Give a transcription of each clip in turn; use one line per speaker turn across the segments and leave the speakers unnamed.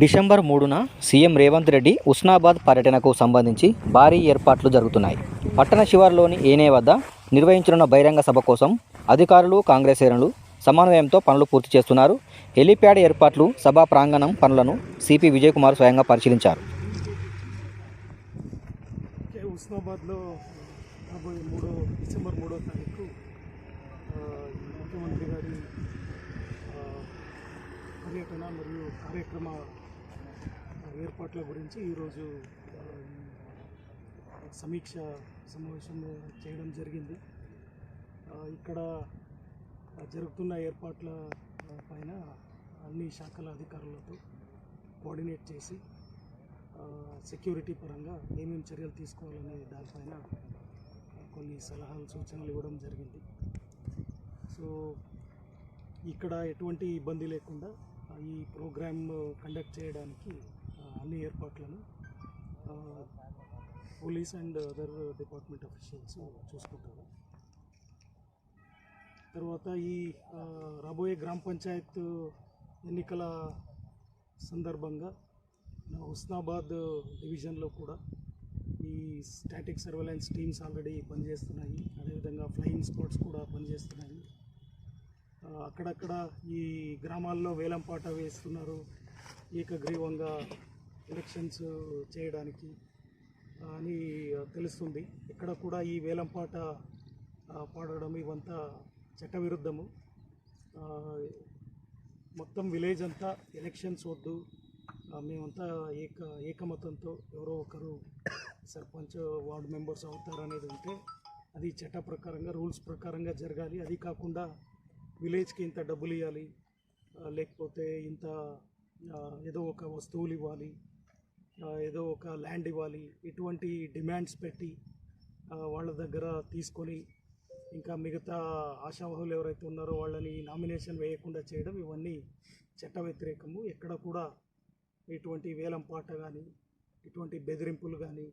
December మూడున CM Revanth Reddy Husnabad పర్యటనకు సంబంధించి భారీ ఏర్పాట్లు జరుగుతున్నాయి. పట్టణ శివారులోని ఏనే వద్ద నిర్వహించనున్న బహిరంగ సభ కోసం అధికారులు కాంగ్రెస్ శ్రేణులు సమన్వయంతో పనులు పూర్తి చేస్తున్నారు. హెలీప్యాడ్ ఏర్పాట్లు సభా ప్రాంగణం పనులను సిపి విజయ్ కుమార్ స్వయంగా పరిశీలించారు.
మూడో డిసెంబర్ మూడో తారీఖు ముఖ్యమంత్రి గారి పర్యటన మరియు కార్యక్రమ ఏర్పాట్ల గురించి ఈరోజు సమీక్ష సమావేశం చేయడం జరిగింది. ఇక్కడ జరుగుతున్న ఏర్పాట్ల పైన అన్ని శాఖల అధికారులతో కోఆర్డినేట్ చేసి సెక్యూరిటీ పరంగా ఏమేమి చర్యలు తీసుకోవాలనే దానిపైన కొన్ని సలహాలు సూచనలు ఇవ్వడం జరిగింది. సో ఇక్కడ ఎటువంటి ఇబ్బంది లేకుండా ఈ ప్రోగ్రామ్ కండక్ట్ చేయడానికి అన్ని ఏర్పాట్లను police and other department officials చూసుకుంటారు. తర్వాత ఈ రాబోయే గ్రామ పంచాయత్ ఎన్నికల సందర్భంగా హుస్నాబాద్ డివిజన్లో కూడా ఈ స్టాటిక్ సర్వేలెన్స్ టీమ్స్ ఆల్రెడీ పనిచేస్తున్నాయి. అదేవిధంగా ఫ్లయింగ్ స్క్వాడ్స్ కూడా పనిచేస్తున్నాయి. అక్కడక్కడ ఈ గ్రామాల్లో వేలంపాట వేస్తున్నారు. ఏకగ్రీవంగా ఎలక్షన్స్ చేయడానికి అని తెలుస్తుంది. ఇక్కడ కూడా ఈ వేలంపాట పాడడం ఇవంతా చట్టవిరుద్ధము. మొత్తం విలేజ్ అంతా ఎలక్షన్స్ వద్దు. మేమంతా ఏక ఏకమతంతో ఎవరో ఒకరు సర్పంచ్ వార్డు మెంబర్స్ అవుతారనేది ఉంటే అది చట్ట ప్రకారంగా రూల్స్ ప్రకారంగా జరగాలి. అది కాకుండా విలేజ్కి ఇంత డబ్బులు ఇవ్వాలి లేకపోతే ఇంత ఏదో ఒక వస్తువులు ఇవ్వాలి ఏదో ఒక ల్యాండ్ ఇవ్వాలి ఇటువంటి డిమాండ్స్ పెట్టి వాళ్ళ దగ్గర తీసుకొని ఇంకా మిగతా ఆశావహులు ఎవరైతే ఉన్నారో వాళ్ళని నామినేషన్ వేయకుండా చేయడం ఇవన్నీ చట్ట వ్యతిరేకము. ఎక్కడ కూడా ఇటువంటి వేలం పాట కానీ ఇటువంటి బెదిరింపులు కానీ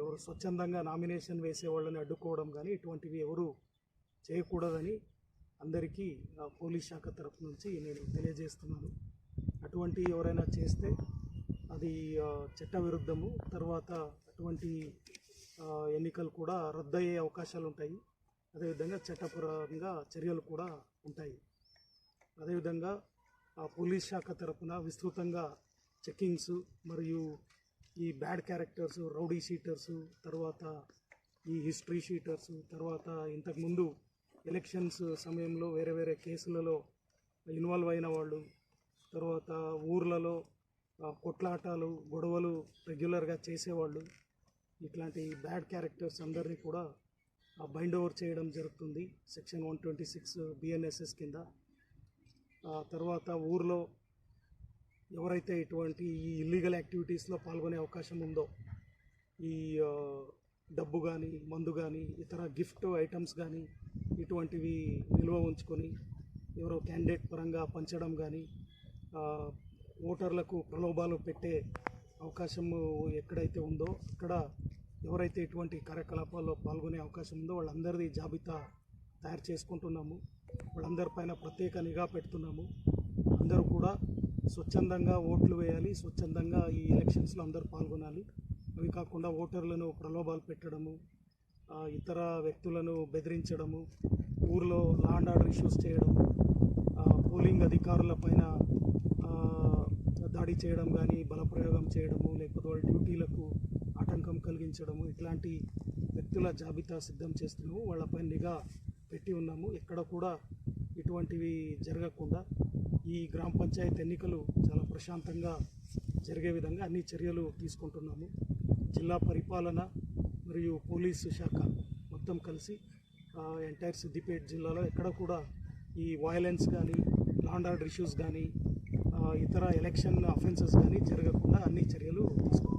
ఎవరు స్వచ్ఛందంగా నామినేషన్ వేసే వాళ్ళని అడ్డుకోవడం కానీ ఇటువంటివి ఎవరు చేయకూడదని అందరికీ పోలీస్ శాఖ తరఫు నుంచి నేను తెలియజేస్తున్నాను. అటువంటి ఎవరైనా చేస్తే అది చట్టవిరుద్ధము. చట్ట విరుద్ధము తర్వాత అటువంటి ఎన్నికలు కూడా రద్దయ్యే అవకాశాలు ఉంటాయి అదేవిధంగా చట్టపరంగా చర్యలు కూడా ఉంటాయి. అదేవిధంగా ఆ పోలీస్ శాఖ తరపున విస్తృతంగా చెక్కింగ్స్ మరియు ఈ బ్యాడ్ క్యారెక్టర్స్ రౌడీ షీటర్స్ తర్వాత ఈ హిస్టరీ షీటర్స్ తర్వాత ఇంతకుముందు ఎలక్షన్స్ సమయంలో వేరే వేరే కేసులలో ఇన్వాల్వ్ అయిన వాళ్ళు తర్వాత ఊర్లలో కొట్లాటాలు గొడవలు రెగ్యులర్గా చేసేవాళ్ళు. ఇట్లాంటి బ్యాడ్ క్యారెక్టర్స్ అందరినీ కూడా బైండ్ ఓవర్ చేయడం జరుగుతుంది. Section one twenty six BNSS కింద. తర్వాత ఊర్లో ఎవరైతే ఇటువంటి ఈ ఇల్లీగల్ యాక్టివిటీస్లో పాల్గొనే అవకాశం ఉందో ఈ డబ్బు కానీ మందు కానీ ఇతర గిఫ్ట్ ఐటమ్స్ కానీ ఇటువంటివి నిల్వ ఉంచుకొని ఎవరో క్యాండిడేట్ పరంగా పంచడం కానీ ఓటర్లకు ప్రలోభాలు పెట్టే అవకాశం ఎక్కడైతే ఉందో అక్కడ ఎవరైతే ఇటువంటి కార్యకలాపాల్లో పాల్గొనే అవకాశం ఉందో వాళ్ళందరిది జాబితా తయారు చేసుకుంటున్నాము. వాళ్ళందరిపైన ప్రత్యేక నిఘా పెడుతున్నాము. అందరూ కూడా స్వచ్ఛందంగా ఓట్లు వేయాలి స్వచ్ఛందంగా ఈ ఎలక్షన్స్లో అందరూ పాల్గొనాలి. అవి కాకుండా ఓటర్లను ప్రలోభాలు పెట్టడము ఇతర వ్యక్తులను బెదిరించడము ఊర్లో లాండ్ ఆర్డర్ ఇష్యూస్ చేయడము పోలింగ్ అధికారుల పైన దాడి చేయడం కానీ బలప్రయోగం చేయడము లేకపోతే వాళ్ళ డ్యూటీలకు ఆటంకం కలిగించడము ఇట్లాంటి వ్యక్తుల జాబితా సిద్ధం చేస్తున్నాము. వాళ్ళపై నిఘా పెట్టి ఉన్నాము. ఎక్కడ కూడా ఇటువంటివి జరగకుండా ఈ గ్రామ పంచాయతీ ఎన్నికలు చాలా ప్రశాంతంగా జరిగే విధంగా అన్ని చర్యలు తీసుకుంటున్నాము. జిల్లా పరిపాలన మరియు పోలీసు శాఖ మొత్తం కలిసి ఎంటైర్ సిద్దిపేట జిల్లాలో ఎక్కడ కూడా ఈ వయలెన్స్ కానీ లాండ్ ఆర్డర్ ఇష్యూస్ కానీ ఇతర ఎలక్షన్ అఫెన్సెస్ కానీ జరగకుండా అన్ని చర్యలు తీసుకోవాలి.